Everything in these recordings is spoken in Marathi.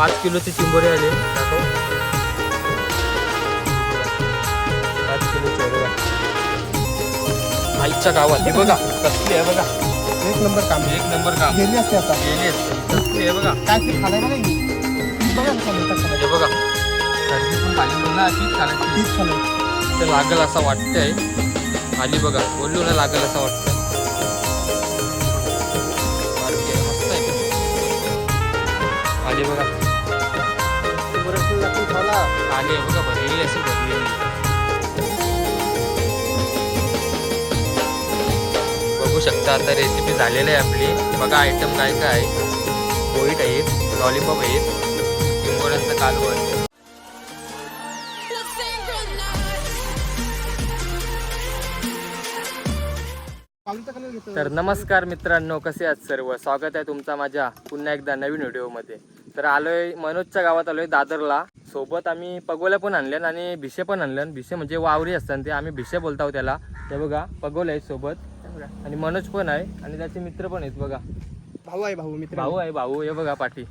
पाच किलोचे चिंबोरे आले. दाखव. पाच किलोचे आहे बघा. आईच्या गावात. हे बघा कसली आहे बघा. एक नंबर काम एक नंबर काम. गेली असते आता. गेली असते. कसली आहे बघा. काय ते खालाय बघा ही. हीच बघा खाली. हे बघा. थंडी पण खाली पण ना अशीच चालायची हीच खालाय. तर लागल असं वाटतंय. आली बघा. बोललो ना लागल असं वाटतं आली बघा. खाला. आहे बघा भरलेली असेल भरलेली. बघू शकता आता रेसिपी झालेली आहे आपली. बघा आयटम काय काय. आहे पोईट आहेत लॉलीपॉप आहेत. किंबोऱ्यांचं कालू आहे तर नमस्कार मित्रांनो कसे आहात सर्व? स्वागत आहे तुमचा माझ्या पुन्हा एकदा नवीन व्हिडिओमध्ये तर आलोय मनोजच्या गावात आलोय दादरला. सोबत आम्ही पगोल्या पण आणल्यान आणि भिसे पण आणल्यान भिसे म्हणजे वावरी असतात ते आम्ही भिसे बोलताव त्याला. ते बघा पगोले आहेत सोबत. आणि मनोज पण आहे आणि त्याचे मित्र पण आहेत बघा. भाऊ आहे भाऊ मित्र भाऊ आहे. भाऊ. हे बघा पाठी.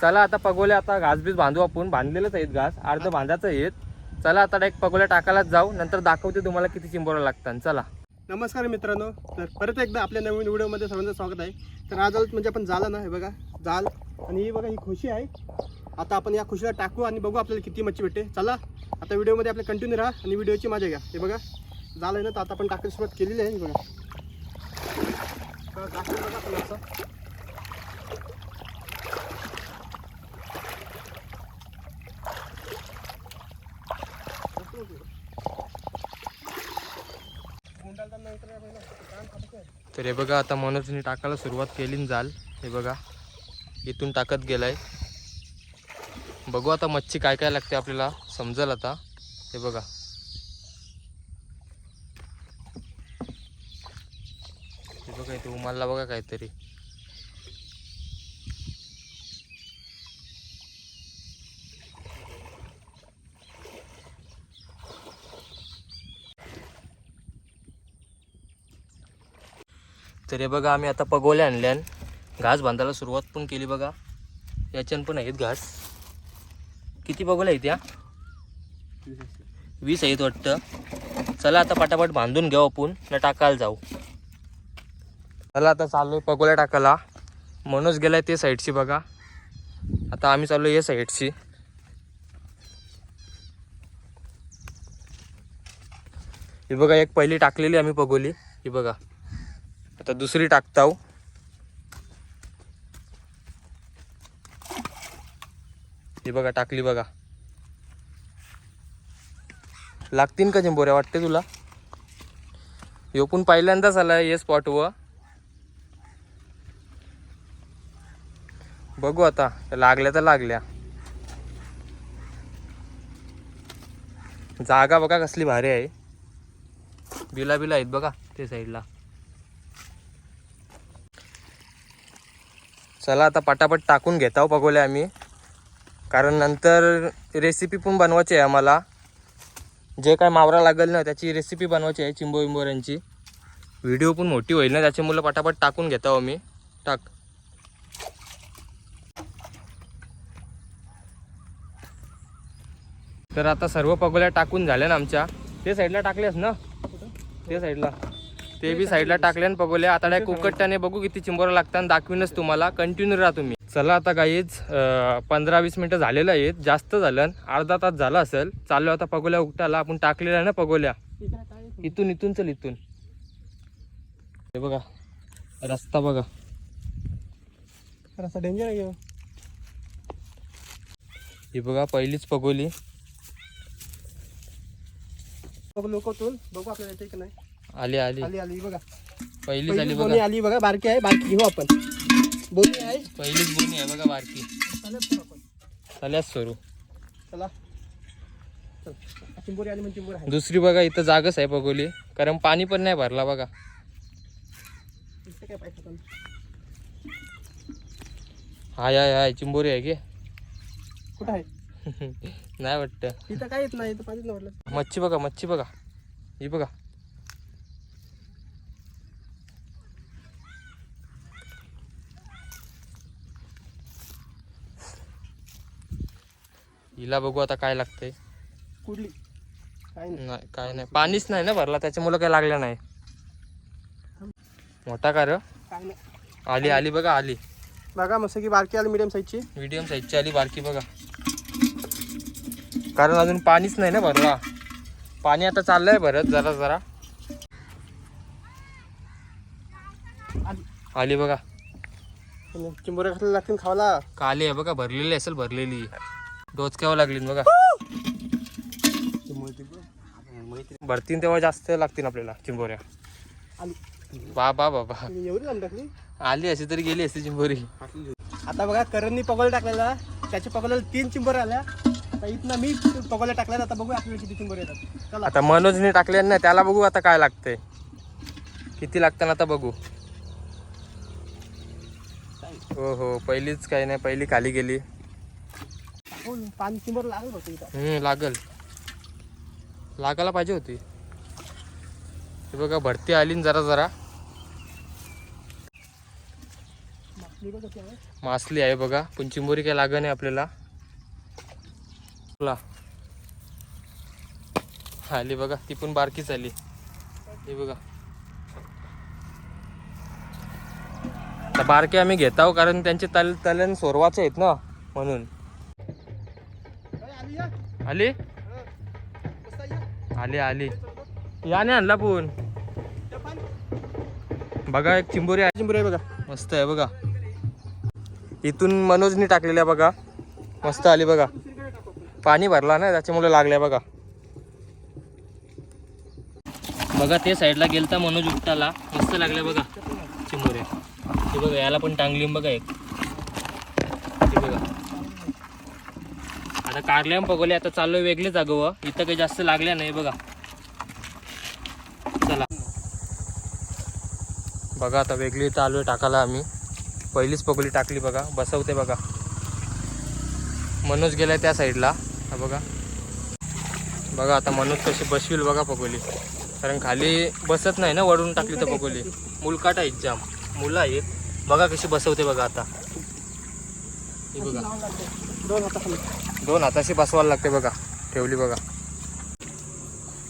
चला आता पगोल्या आता घासबीस बांधू आपण. बांधलेलंच आहेत घास. अर्ध बांधायचं आहेत. चला आता डायरेक्ट पगोल्या टाकायलाच जाऊ. नंतर दाखवते तुम्हाला किती चिंबोरा लागतात. चला. नमस्कार मित्रांनो. तर परत एकदा आपल्या नवीन व्हिडिओमध्ये सर्वांचं स्वागत आहे. तर आज आलो म्हणजे आपण झाला ना हे बघा जाल. आणि ही बघा ही खुशी आहे. आता आपण या खुशीला टाकू आणि बघू आपल्याला किती मच्छी भेटते. चला आता व्हिडिओमध्ये आपल्या कंटिन्यू राहा आणि व्हिडिओची मजा घ्या. हे बघा झालं आहे ना तर आता आपण टाकायला सुरुवात केलेली आहे बघा. बघा आपण असं. तर हे बघा आता मनोजने टाकायला सुरुवात केली जाल. हे बघा इथून टाकत गेलाय. बघू आता मच्छी काय काय लागते आपल्याला समजेल आता. हे बघा. हे बघा इथे उमालला बघा काहीतरी. तर हे बघा आम्ही आता पगोल्या आणल्यान घास बांधायला सुरुवात पण केली बघा. याच्यान पण आहेत घास. किती पगोल्या आहेत या? वीस आहेत वाटतं. चला आता पटापट बांधून घेऊ आपण न टाकायला जाऊ. चला आता चाललोय पगोल्या टाकायला. मनोज गेलाय ते साईडची बघा. आता आम्ही चाललो या साईडची ही बघा एक पहिली टाकलेली आम्ही पगोली. ही बघा. आता दुसरी टाकताव. ही बघा टाकली बघा. लागतीन का चिंबोऱ्या वाटते तुला? ह्यो पण पहिल्यांदाच आला आहे स्पॉटवर बघू आता लागल्या तर लागल्या. जागा बघा कसली भारी आहे. बिला बिला आहेत बघा ते साईडला चला आता पटापट टाकून घेत आहो पगोले आम्ही. कारण नंतर रेसिपी पण बनवायची आहे आम्हाला. जे काय मावरा लागेल ना त्याची रेसिपी बनवायची आहे चिंबो विंबोऱ्यांची व्हिडिओ पण मोठी होईल ना त्याच्यामुळं पटापट टाकून घेत आहो मी. टाक. तर आता सर्व पगोल्या टाकून झाल्या ना आमच्या. ते साईडला टाकल्यास ना? ते साईडला ते बी साईडला टाकले आणि पगोल्या आता डायरेक्ट उकट्याने बघू किती चिंबोरा लागतात दाखवीनच तुम्हाला. कंटिन्यू राहा तुम्ही. चला आता काहीच पंधरा वीस मिनटं झालेलं आहेत जास्त झालं अर्धा तास झाला असेल. चाललो आता पगोल्या उकटाला आपण टाकलेल्या आहे ना पगोल्या. इथून इथून चल इथून. हे बघा रस्ता बघा. असं डेंजर आहे. ही बघा पहिलीच पगोली. बघू लोकतून बघू आपल्याला येते की नाही. आली आली. आली आली बघा. पहिलीच पहिली आली बोनी बघा आली बघा बारकी आहे बारकी घेऊ आपण. बोनी आहे. पहिलीच बोनी आहे बघा बारकी. चालेल पण आपण. चल्याच सुरू. चला. चल. चिंबोरी आली म्हणजे चिंबोरी आहे. दुसरी बघा इथं जागच आहे पगोली कारण पाणी पण नाही भरला बघा. इथे काय पाहिजे आपण? हाय हाय हाय चिंबोरी आहे की? कुठं आहे? नाही वाटतं. इथं काय येत नाही इथं पाहिजे ना म्हटलं मच्छी बघा मच्छी बघा. ही बघा. हिला बघू आता काय लागतंय. कुठली? काय नाही. नाही काय नाही. पाणीच नाही ना भरला त्याच्यामुळे काय लागलं नाही. मोठा का र? काय नाही. आली आली बघा आली. बघा मस्त की बारकी आली मीडियम साईजची मीडियम साईजची आली बारकी बघा. कारण अजून पाणीच नाही ना भरला. पाणी आता चाललंय भरत जरा जरा. आली. बघा. चिंबोऱ्या घातल्या लागतील खावाला. काली आहे बघा भरलेली असेल भरलेली. डोचक्यावं लागली बघा. भरतीन तेव्हा जास्त लागतील आपल्याला चिंबोऱ्या. बा बा बाबा एवढी आली अशी तरी गेली असती चिंबोरी. आता बघा करणनी पगोला टाकलेला. त्याच्या पगोल्याला तीन चिंबर आल्या. आता इथनं मी पगोल्या टाकल्या आता बघूया आपल्याला किती चिंबर येतात. चला. आता मनोजने टाकले ना त्याला बघू आता काय लागतंय. किती लागतं ना आता बघू. हो हो पहिलीच काही नाही पहिली खाली गेली. चिंबर लागल इथं. लागायला पाहिजे होती. हे बघा भरती आली न जरा जरा. मासली आहे. बघा. पण चिंबोरी काही लाग नाही आपल्याला. आली बघा ती पण बारकीच आली. हे बघा. बारके आम्ही घेत आहो कारण त्यांचे तल तलन सोरवाचे आहेत ना म्हणून. आली. आली या. आली याने आणला पण. बघा एक चिंबोरी आहे चिंबर आहे बघा मस्त आहे बघा इथून मनोजनी टाकलेल्या बघा मस्त आली बघा. पाणी भरला ना त्याच्यामुळे लागल्या बघा बघा ते साईडला गेलता मनोज उपटाला मस्त लागल्या बघा चिंबोऱ्या हे बघा याला पण टांगली बघा एक हे बघा आता कारल्या पगोले आता चाललोय वेगळे जागोवं इथं काही जास्त लागल्या नाही बघा. चला. बघा आता वेगळी चालू आहे टाकायला आम्ही. पहिलीच पगोली टाकली बघा बसवते बघा. मनोज गेलाय त्या साईडला. हा बघा. बघा आता मनोज कशी बसवील बघा पगोली. कारण खाली बसत नाही ना वडून टाकली तर पगोली. मुलकाट आहेत जाम. मुलं आहेत. बघा कशी बसवते बघा आता. बघा. दोन दोन हाताशी बसवायला लागते बघा. ठेवली बघा.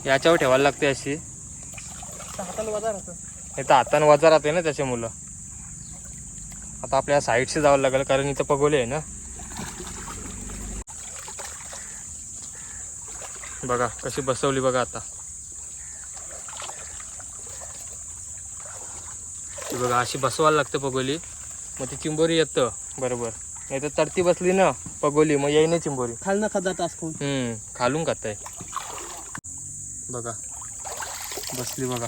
याच्यावर ठेवायला लागते अशी. नाही तर हातानं वजा राहते ना त्याचे मुलं. आता आपल्या साईडशी जावं लागेल कारण इथं पगोले आहे ना. बघा कशी बसवली बघा आता. बघा अशी बसवायला लागते पगोली. मग ती चिंबोरी येतं. बरोबर. नाही तर तरती बसली ना पगोली मग येई नाही चिंबोरी खालनं खात तास खाऊन. हम्म खालून खाताय. बघा. बसली बघा.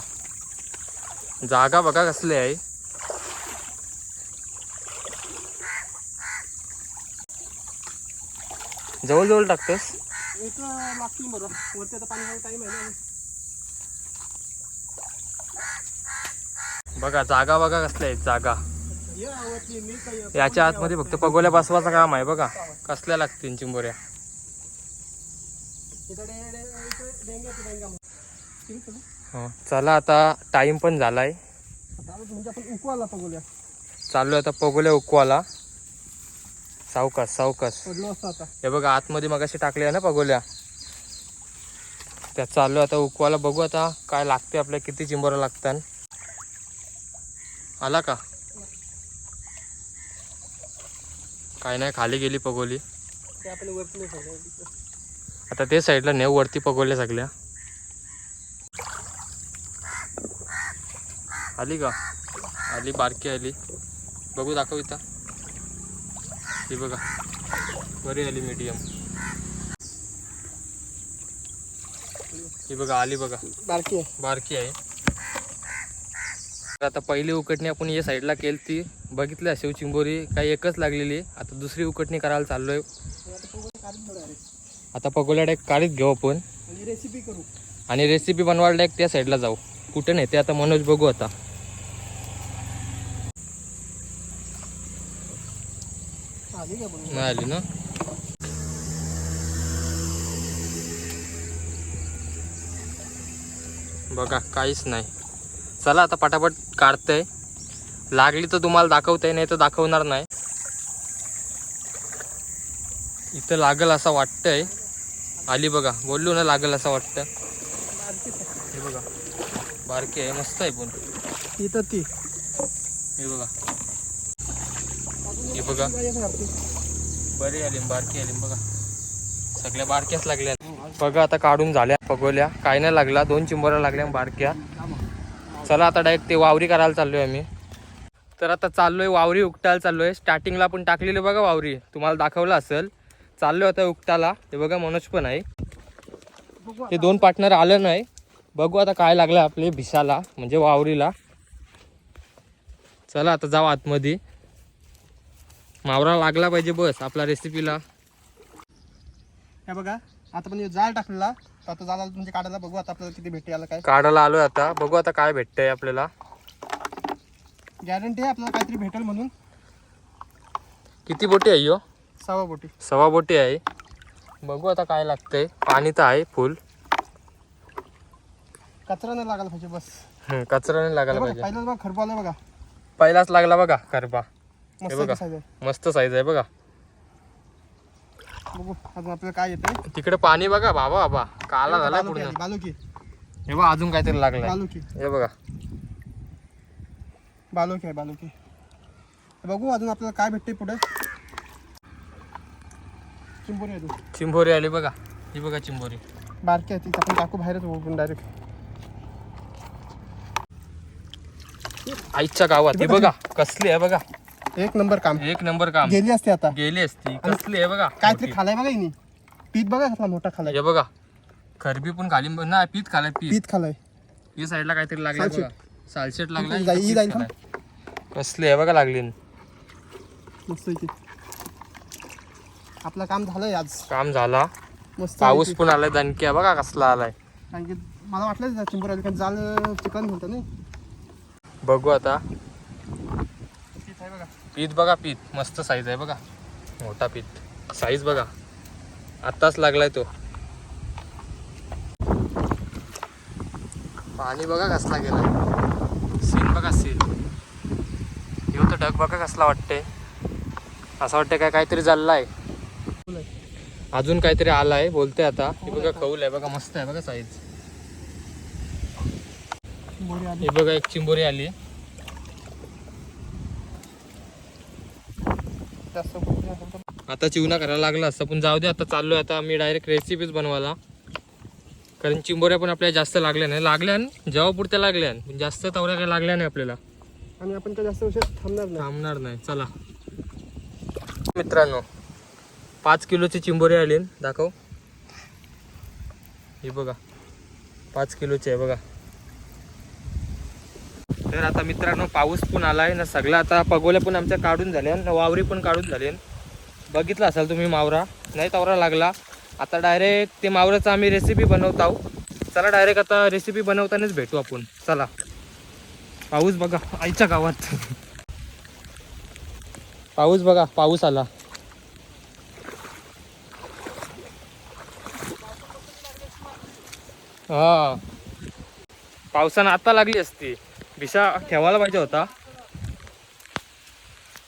जागा बघा कसली आहे. जवळ जवळ टाकतोस? एक लागतील बरं. वरती आता पाणी टाईम आहे ना बघा जागा बघा कसल्या आहेत जागा. याच्या आतमध्ये फक्त पगोल्या बसवायचं काम आहे बघा. कसल्या लागतील चिंबोऱ्या? हो चला आता टाइम पण झालाय. उकवाला पगोल्या चालू आता पगोल्या उकवाला सावकास सावकास हे बघा आतमध्ये मगाशी टाकले ना पगोल्या. त्या चालू आता उकवाला बघू आता काय लागते आपल्या किती चिंबोऱ्या लागतात. आला का? काय नाही खाली गेली पगोली. ते. आता ते साईडला नेव वरती पगोल्या सगळ्या. आली का? आली बारकी आली. बघू दाखव इथं. ही बघा. बरी आली मीडियम ही बघा आली बघा. बारकी आहे. बारकी आहे. तर आता पहिली उकटणी आपण या साईडला केली ती. बघितली शिव चिंबोरी काही एकच लागलेली. आता दुसरी उकटणी करायला चाललोय. आता पगोल्या आहे. आता पगोल्या डायक काढीत घेऊ आपण. रेसिपी करू आणि रेसिपी बनवायला डायक त्या साईडला जाऊ. कुठे नाही ते आता मनोज बघू आता. नाही आली ना? बघा काहीच नाही. चला आता पटापट काढतंय. लागली तर तुम्हाला दाखवतंय नाही तर दाखवणार नाही. इथं लागल असं वाटतंय. आली बघा बोललो ना लागल असं वाटतं. हे बघा बारकी आहे मस्त आहे पण. इथं ती. हे बघा. हे बघा. बरी आली बारकी आली बघा. सगळ्या बारक्याच लागल्या. बघा आता काढून झाल्या पगवल्या. काय नाही लागला दोन चिंबोऱ्या लागल्या बारक्या. चला आता डायरेक्ट ते वावरी करायला चाललोय आम्ही. तर आता चाललोय वावरी उकटायला चाललोय. स्टार्टिंगला पण टाकलेली बघा वावरी. तुम्हाला दाखवलं असेल. चाललोय आता उकटाला ते बघा मनोज पण आहे. ते दोन पार्टनर आलं नाही. बघू आता काय लागलं आपले भिसाला म्हणजे वावरीला. चला आता जाऊ आतमध्ये. मावरा लागला पाहिजे बस आपला रेसिपीला हे बघा आता पण जाळ टाकलेला. तर आता म्हणजे काढायला बघू आता आपल्याला किती भेटते याला काय. काढायला आलोय आता. बघू आता काय भेटतंय आपल्याला. गॅरंटी आहे आपल्याला काहीतरी भेटेल म्हणून. किती बोटी आहे यो? सहा बोटी. सव्वा बोटी आहे. बघू आता काय लागतंय. पाणी तर आहे फुल. कचरा नाही लागायला पाहिजे बस. हम्म, कचरा नाही लागायला बघा पाहिजे. पहिल्याच बघा खरबू आलं बघा. पहिलाच लागला बघा करपा मस्त बघा. आहे. मस्त साईज आहे बघा. बघू अजून आपल्याला काय येतंय. तिकडे पाणी बघा बाबा बाबा. काला झाला पूर्ण. बालुकी हे बघा अजून काहीतरी लागलाय. बालुकी हे बघा. बालुकी आहे बालुकी बघू अजून आपल्याला काय भेटते पुढे. चिंबोरी आहे. चिंबोरी आली बघा. ही बघा चिंबोरी. बारकी आहे ती आपण टाकू बाहेरच ओढून डायरेक्ट आईच्या गावात. ही बघा कसली आहे बघा. एक नंबर काम. एक नंबर काम. गेली असते आता. गेली असती. कसली आहे बघा. काहीतरी मोठी. खालाय बघा हिनी. पीठ बघा कसला मोठा खालाय. हे बघा. खरबी पण खाली नाही पीत खालाय पीत पीठ खालाय. ही साईडला काहीतरी लागलं सालशेट. बघा. जाईल पीत खालाय. कसली आहे बघा लागली. मस्त आहे. आपलं काम झालंय आज. काम झाला. मस्त पाऊस आहे. पण आलाय दणक्या बघा कसला आलाय. कारण की मला वाटलं चिंबोरी आली कारण जाल चिकन म्हणतं नाही. बघू आता. आहे पीत बघा पीत. मस्त साईज आहे बघा. मोठा पीत. साईज बघा. आत्ताच लागलाय तो. पाणी बघा कसला गेलाय. सीन बघा सीन येऊ तर ढग बघा कसला वाटते असं वाटतं काय काहीतरी चाललाय आहे. अजून काहीतरी आलाय बोलते आता. हे बघा कौल आहे बघा मस्त आहे बघा साईज हे बघा एक चिंबोरी आली. आहे मोठी असेल तर आता. चिवणा करायला लागला असतं पण जाऊ दे आता चाललोय. आता मी डायरेक्ट रेसिपीच बनवायला. कारण चिंबोऱ्या पण आपल्याला जास्त लागल्या नाही. लागल्या जेव्हा पुरत्या लागल्या पण जास्त तवऱ्या काही लागल्या नाही आपल्याला. आणि आपण काय जास्त उशीर थांबणार नाही. थांबणार नाही. चला. मित्रांनो पाच किलोची चिंबोरी आली दाखव. ही बघा. पाच किलोची आहे बघा. तर आता मित्रांनो पाऊस पण आलाय ना सगळं. आता पगोल्या पण आमच्या काढून झाल्या ना वावरी पण काढून झाले. बघितलं असाल तुम्ही मावरा? नाही तावरा लागला. आता डायरेक्ट ते मावराचं आम्ही रेसिपी बनवत आहोत. चला डायरेक्ट आता रेसिपी बनवतानाच भेटू आपण. चला. पाऊस बघा आईच्या गावात. पाऊस बघा पाऊस आला. हा. पावसानं आता लागली असती. भिसा ठेवायला पाहिजे होता.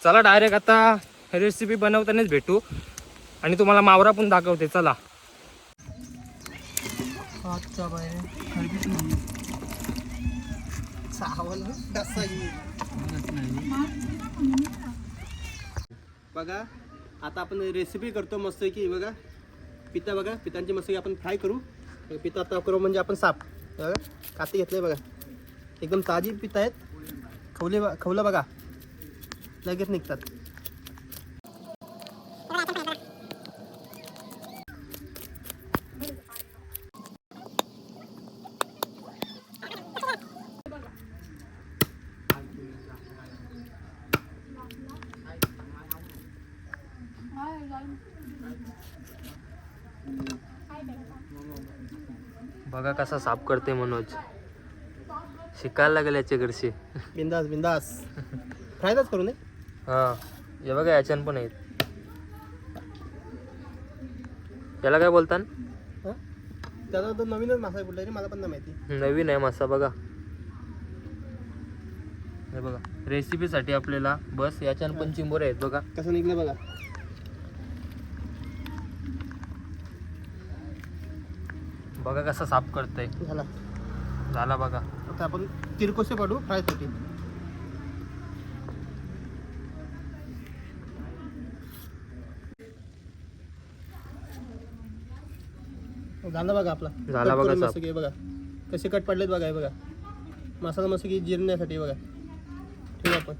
चला डायरेक्ट आता रेसिपी बनवतानाच भेटू. आणि तुम्हाला मावरा पण दाखवते चला. बघा आता आपण रेसिपी करतो मस्त की बघा. पिता बघा. पितांची मस्त आपण फ्राय करू. पिता आता करू म्हणजे आपण साप. बघा काती घेतले बघा. एकदम ताजी पित आहेत. खवले खवलं बघा. लगेच निघतात. बघा कसा साफ करते मनोज. शिकायला लागेल याच्याकडशी. बिंदास बिंदास. फायदाच करू नये? हा हे बघा याच्यान पण आहेत. त्याला काय बोलता त्याला तो नवीनच मासा बोलला रे मला पण नाही माहिती. नवीन आहे मासा बघा. हे बघा रेसिपीसाठी आपल्याला बस याच्यान पण चिंबोर आहेत बघा. कसं निघलं बघा. बघा कसं साफ करतंय. झाला. झाला बघा. आता आपण तिरकोसे पाडू फ्रायसाठी झाला बघा आपला. झाला बघा. मस्त कसे कट पडलेत बघा हे बघा. मसाला मस्त की जिरण्यासाठी बघा. ठीक आहे आपण.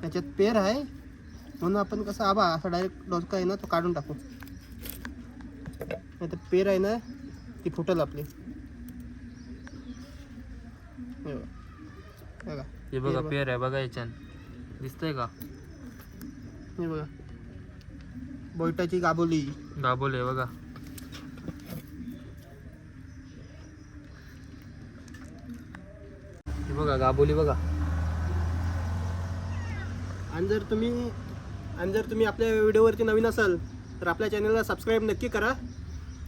त्याच्यात पेर आहे. म्हणून आपण कसं आबा असा डायरेक्ट डोसका आहे ना तो काढून टाकू. नाही तर पेर आहे ना ती फुटल आपली. बघा. बघा. हे बघा पेर पेर आहे बघा याच्यान दिसतंय का? हे बघा. बोयटाची गाबोली. गाबोले बघा. हे बघा गाबोली बघा. आणि जर तुम्ही आणि जर तुम्ही आपल्या व्हिडिओवरती नवीन असाल तर आपल्या चॅनलला सबस्क्राईब नक्की करा.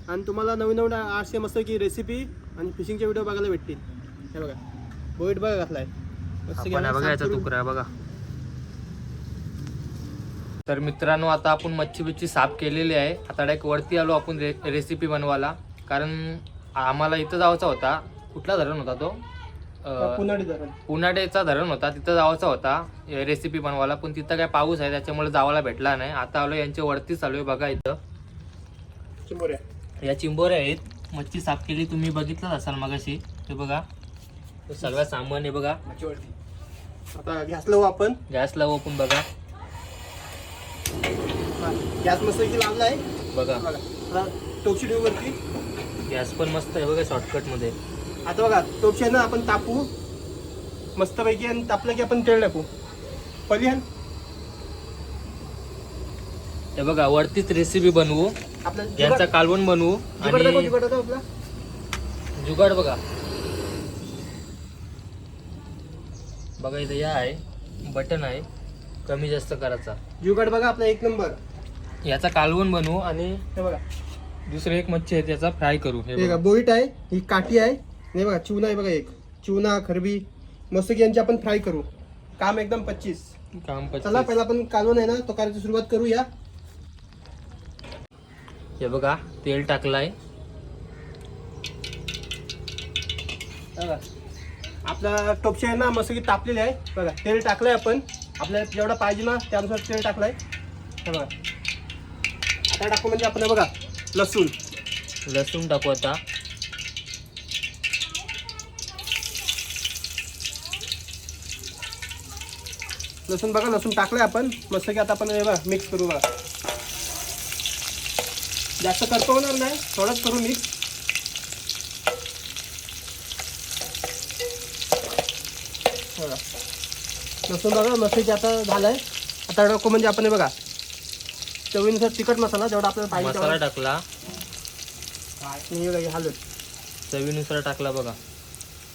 आणि तुम्हाला नवीन नवीन आठशे मस्त की रेसिपी आणि फिशिंगचे व्हिडिओ बघायला भेटतील. हे बघा. बोईट बघा घातला आहे मस्त की आपण आहे याला बघा तुकडा तर मित्रांनो आता आपण मच्छी बिच्छी साफ केलेली आहे. आता डायरेक्ट वरती आलो आपण रे रेसिपी बनवायला. कारण आम्हाला इथं जायचा होता. कुठला धरण होता तो? पुनाडी धरण. पुनाडेचा धरण होता. तिथं जायचा होता. रेसिपी बनवायला. पण तिथं काय पाऊस आहे त्याच्यामुळे जावायला भेटला नाही. आता आलो यांच्या वरती चालू आहे बघा इथं. चिंबोऱ्या. या चिंबोऱ्या आहेत. मच्छी साफ केली. तुम्ही बघितलंच असाल मगाशी. हे बघा. सगळं सामान आहे बघा. आता गॅस लावू आपण. गॅस लावू आपण बघा. गॅस मस्त की लावला आहे. बघा. बघा आता टोपशी ठेवू वरती. गॅस पण मस्त आहे बघा शॉर्टकटमध्ये आता बघा टोपशी आहे ना आपण तापू. मस्तपैकी आणि तापलं की आपण तेल टाकू. आहे हे बघा वरतीच रेसिपी बनवू. आपलं यांचा कालवण बनवू जुगाड दाखव, आणि जुगाड दाखव आपला. जुगाड बघा. बघा इथं या आहे. बटन आहे. कमी जास्त करायचा. जुगाड बघा आपला एक नंबर. याचा कालवण बनवू आणि हे बघा. दुसरं एक मच्छी आहे त्याचा फ्राय करू. हे हे बघा. बोईट आहे ही काठी आहे. हे बघा चिवना आहे बघा एक. चिवना खरबी मस्त की यांची आपण फ्राय करू. काम एकदम पच्चीस. काम चला पच्चीस. पहिला आपण कालवण आहे ना तो करायची सुरुवात करूया. हे बघा तेल टाकलाय. बघा. आपला टोपशी आहे ना मस्त की तापलेली आहे. बघा तेल टाकलंय आपण. आपल्याला जेवढं पाहिजे ना त्यानुसार तेल टाकलंय. हे बघा. आता टाकू म्हणजे आपण हे बघा लसूण. लसूण टाकू आता. लसूण बघा लसूण टाकलंय आपण. मस्त की आता आपण हे बघा मिक्स करू बघा. जास्त करतो होणार नाही थोडंच करू मिक्स बघा लसूण बघा की आता झालंय आता टाकू म्हणजे आपण हे बघा चवीनुसार तिखट मसाला जेवढा आपल्याला पाहिजे मसाला तेवढा टाकला. आणि हे बघा हे हलद चवीनुसार टाकला बघा.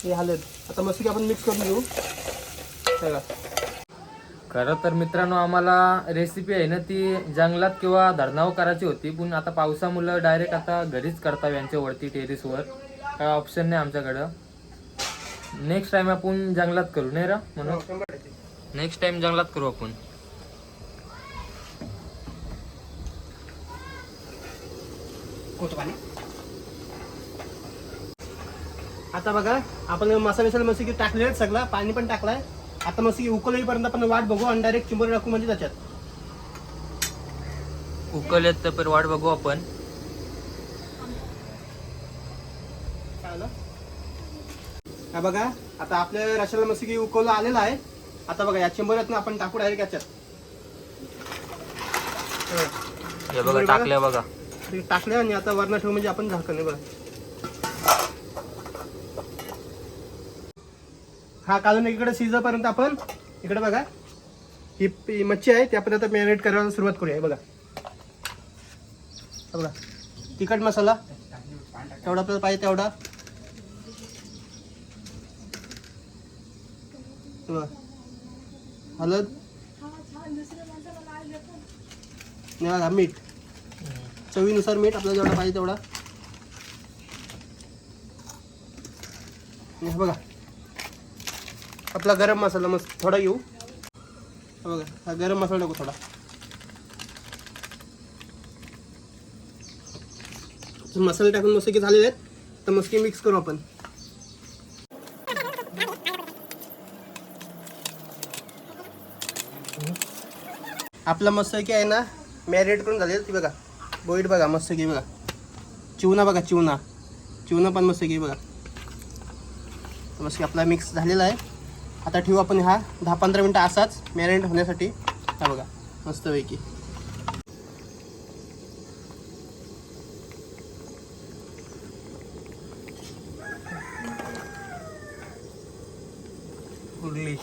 हे हलद आता मस्त की आपण मिक्स करून घेऊ. हे बघा. खरं तर मित्रांनो आम्हाला रेसिपी आहे ना ती जंगलात किंवा धरणावर करायची होती. पण आता पावसामुळं डायरेक्ट आता घरीच करता यांच्या वरती टेरेसवर काय ऑप्शन नाही आमच्याकडं. नेक्स्ट टाइम आपण जंगलात करू नाही रा म्हणून हो, शंभर टक्के. नेक्स्ट टाइम जंगलात करू आपण. आता बघा आपण मसाला बिसाला मस्त की टाकले सगळा पाणी पण टाकलाय. आता मस्त की उकळीपर्यंत आपण वाट बघू आणि डायरेक्ट चिंबोरी टाकू म्हणजे त्याच्यात. उकळलेत तर पण वाट बघू आपण? हा बघा आता आपल्या रशाला मस्त की उकवलं आलेलं आहे. आता बघा या चिंबोऱ्यातनं आपण टाकू डायरेक्ट याच्यात. हे बघा. बघा. टाकल्या बघा. टाकले आणि आता वरण ठेवू म्हणजे आपण झाकण बघा. हा काढून इकडे शिजेपर्यंत आपण इकडे बघा. ही मच्छी आहे ती आपण आता मॅरिनेट करायला सुरुवात करूया बघा. बघा. तिखट मसाला. तेवढा आपल्याला पाहिजे तेवढा. हळद हे मीठ. चवीनुसार मीठ आपल्याला जेवढा पाहिजे तेवढा. बघा. आपला गरम मसाला मस्त थोडा घेऊ बघा हा गरम मसाला टाकू थोडा. मसाले टाकून मस्त की झालेले आहेत. तर मस्की मिक्स करू आपण. आपला मस्तकी आहे ना मॅरिनेट करून झालेलं ती बघा. बोईट बघा मस्तकी बघा. चिवना बघा चिवना. चिवना पण मस्तकी बघा. मस्त आपला मिक्स झालेला आहे. आता ठेवू आपण हा. दहा पंधरा मिनटं असाच मॅरिनेट होण्यासाठी. हा बघा मस्तपैकी. उरली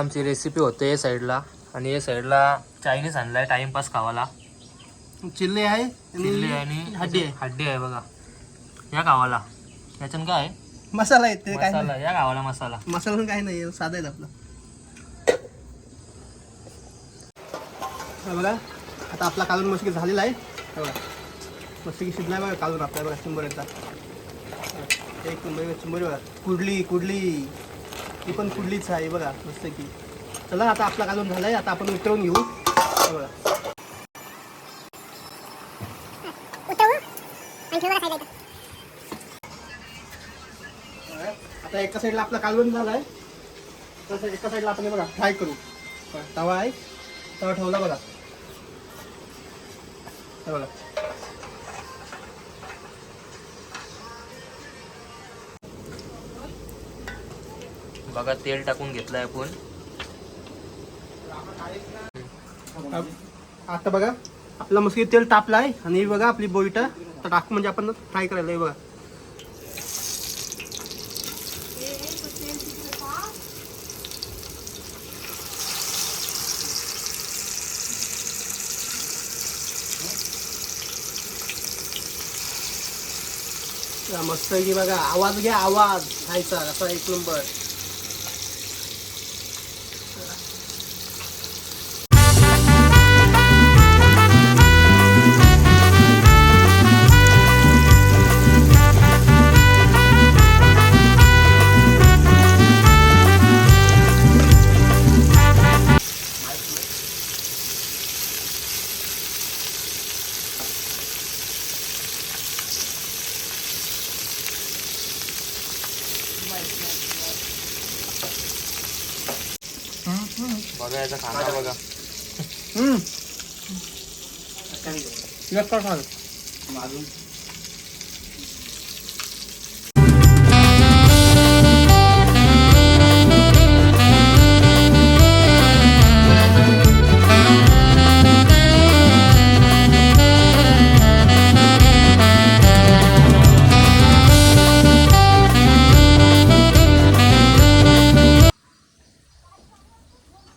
आमची रेसिपी होते या साईडला आणि या साईडला चायनीज आणलाय टाइमपास खावाला. चिल्ले आहे चिल्ली आणि हड्डी आहे. हड्डी आहे बघा. या गावाला याच्यानं काय आहे? मसाला आहे ते काय मसाला. या गावाला मसाला. मसाला काय नाही साधा आहे आपला. हा बघा आता आपला कालून मस्त झालेला आहे. बघा. मस्त की शिजलाय बघा कालून आपल्या बघा चिंबोऱ्याचा. एक नंबर चिंबोरी बघा. कुडली कुडली. ती पण कुडलीच आहे बघा मस्त की चला आता आपला कालून झालाय आता आपण उतरवून घेऊ. बघा. आता एका साईडला आपला कालवण झालाय. तसं एका साईडला आपण हे बघा फ्राय करू. तवा आहे. तवा ठेवला बघा. बघा. बघा तेल टाकून घेतलंय आपण. आता बघा आपला मस्की तेल तापलं आहे आणि बघा आपली बोईटा तर टाकू म्हणजे आपण फ्राय करायला बघा. मस्त की बघा आवाज घ्या आवाज. खायचा असा एक नंबर नक्का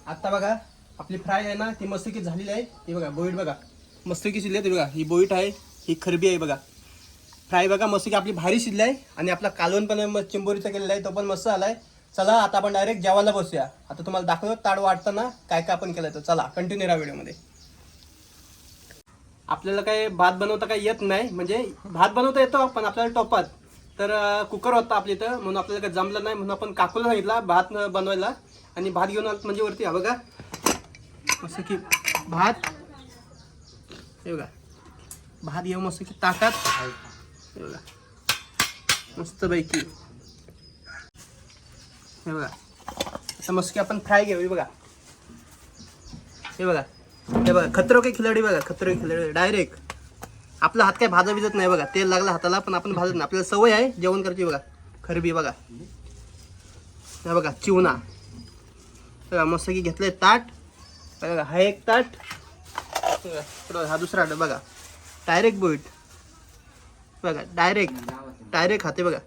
आता बघा आपली फ्राय आहे ना ती मस्तकी झालेली आहे. ती बघा बोईट बघा. मस्तकी शिजली आहे ती बघा. ही बोईट आहे ही खरबी आहे बघा. फ्राय बघा मस्तकी आपली भारी शिजली आहे आणि आपला कालवण पण चिंबोरीचा केलेला आहे तो पण मस्त आलाय चला आता आपण डायरेक्ट जेवायला बसूया. आता तुम्हाला दाखवतो ताड वाटताना काय काय आपण केलं तर चला कंटिन्यू राहा व्हिडिओमध्ये. आपल्याला काय भात बनवता काही येत नाही म्हणजे भात बनवता येतो पण आपल्याला टोपात. तर कुकर होता आपल्या इथं म्हणून आपल्याला काही जमलं नाही म्हणून आपण काकूला सांगितला भात बनवायला. आणि भात घेऊन आलो म्हणजे वरती हा बघा. असं की भात. हे बघा. भात घेऊ मस्त की ताटात. हे बघा. मस्त पैकी हे बघा. आता मस्त की आपण फ्राय घेऊ बघा. हे बघा. हे बघा खतरो काही खिलाडी बघा खतरो खिलाडी. डायरेक्ट आपला हात काय भाजा भिजत नाही बघा. तेल लागलं हाताला पण आपण भाजत नाही. आपल्याला सवय आहे जेवण करायची बघा. खरबी बघा. हे बघा चिवना. बघा मस्त की घेतलंय ताट. बघा हा एक ताट. बघा, हा दुसरा आलं बघा. डायरेक्ट बोईट बघा डायरेक्ट डायरेक्ट खाते बघा.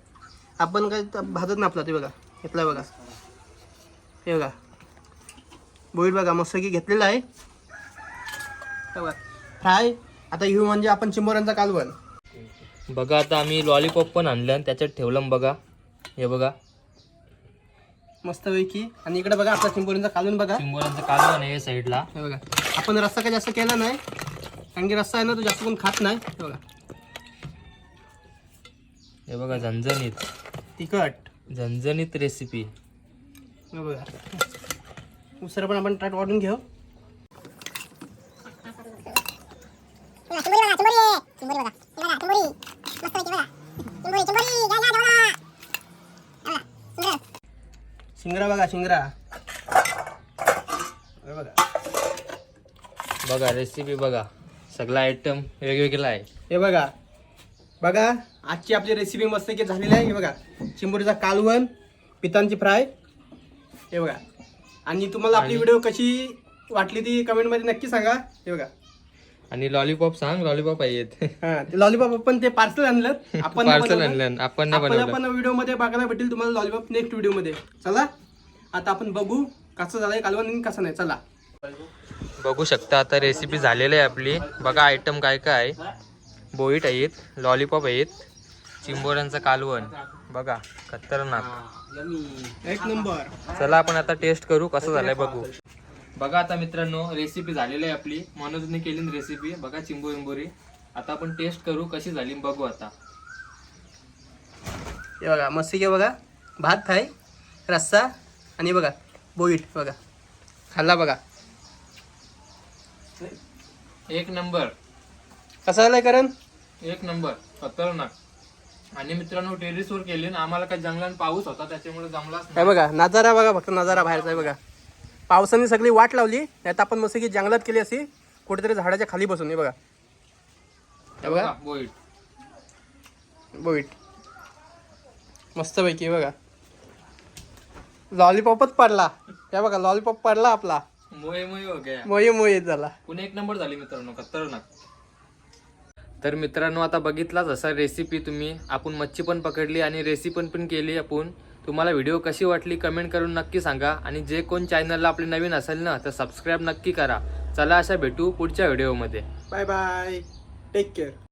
आपण काय भाजत नापला ते बघा. घेतला बघा. हे बघा. बोईट बघा मस्त की घेतलेला आहे. बघा. फ्राय आता ह्यू म्हणजे आपण चिंबोऱ्यांचा कालवण. बघा आता आम्ही लॉलीपॉप पण आणलं आणि त्याच्यात ठेवलं बघा. हे बघा. मस्तपैकी. आणि इकडे बघा आपला चिंबोऱ्यांचा कालवण बघा. चिंबोऱ्यांचं कालवण आहे या साईडला. हे बघा. आपण रस्सा काही जास्त केला नाही कारण की रस्सा आहे ना तो जास्त कोण खात नाही. हे बघा. हे बघा झणझणीत. तिखट. झणझणीत रेसिपी हे बघा. उसरं पण आपण ताट वाढून घेऊ. शिंगरा बघा शिंगरा. हे बघा. बघा रेसिपी बघा. सगळा आयटम वेगवेगळा आहे. हे बघा. बघा आजची आपली रेसिपी मस्त की झालेली आहे. हे बघा. चिंबोरीचा कालवण पितांची फ्राय. हे बघा. आणि तुम्हाला आपली आणि- व्हिडिओ कशी वाटली ती कमेंटमध्ये नक्की सांगा. हे बघा. आणि लॉलीपॉप सांग लॉलीपॉप आहेत हा ते लॉलीपॉप आपण ते पार्सल आणलं आपण पार्सल. आणलं आपण नाही आपल्याला बनवलं पण व्हिडिओमध्ये बघायला भेटेल तुम्हाला लॉलीपॉप नेक्स्ट व्हिडिओमध्ये चला आता आपण बघू कसं झालंय कालवण आणि कसं नाही. चला. बघू शकता आता रेसिपी झालेली आहे आपली. बघा आयटम काय काय. आहे बोईट आहेत लॉलीपॉप आहेत चिंबोऱ्यांचं कालवण. बघा खतरनाक. एक नंबर. चला आपण आता टेस्ट करू कसं झालंय बघू. बघा आता मित्रांनो रेसिपी झालेली आहे आपली. मनोजने केली रेसिपी बघा चिंबो इंबोरी आता आपण टेस्ट करू कशी झाली बघू आता. हे बघा मस्त की बघा. भात आहे रस्सा आणि बघा बोईट बघा. खाल्ला बघा. एक नंबर. कसं झालंय करण? एक नंबर. खतरनाक. आणि मित्रांनो टेरिसवर केली ना आम्हाला काही जंगलात पाऊस होता त्याच्यामुळे जमलाच हे बघा नजारा बघा फक्त नजारा बाहेरचा आहे बघा. पावसाने सगळी वाट लावली. त्यात आपण मस्त की जंगलात केली अशी. कुठेतरी झाडाच्या खाली बसून. हे बघा. हे बघा. बोईट. बोईट मस्त पैकी बघा. लॉलीपॉपच पडला. हे बघा लॉलीपॉप पडला आपला. मोये मोये हो गया. मोये मोये झाला. पुणे एक नंबर झाली मित्रांनो खतरनाक. तर मित्रांनो आता बघितलाच असा रेसिपी तुम्ही. आपण मच्छी पण पकडली आणि रेसिपी पण केली आपण. तुम्हाला व्हिडिओ कशी वाटली कमेंट करून नक्की सांगा आणि जे कोण चॅनलला आपले नवीन असेल ना तर सबस्क्राईब नक्की करा. चला अशा भेटू पुढच्या व्हिडिओमध्ये. Bye bye. Take care.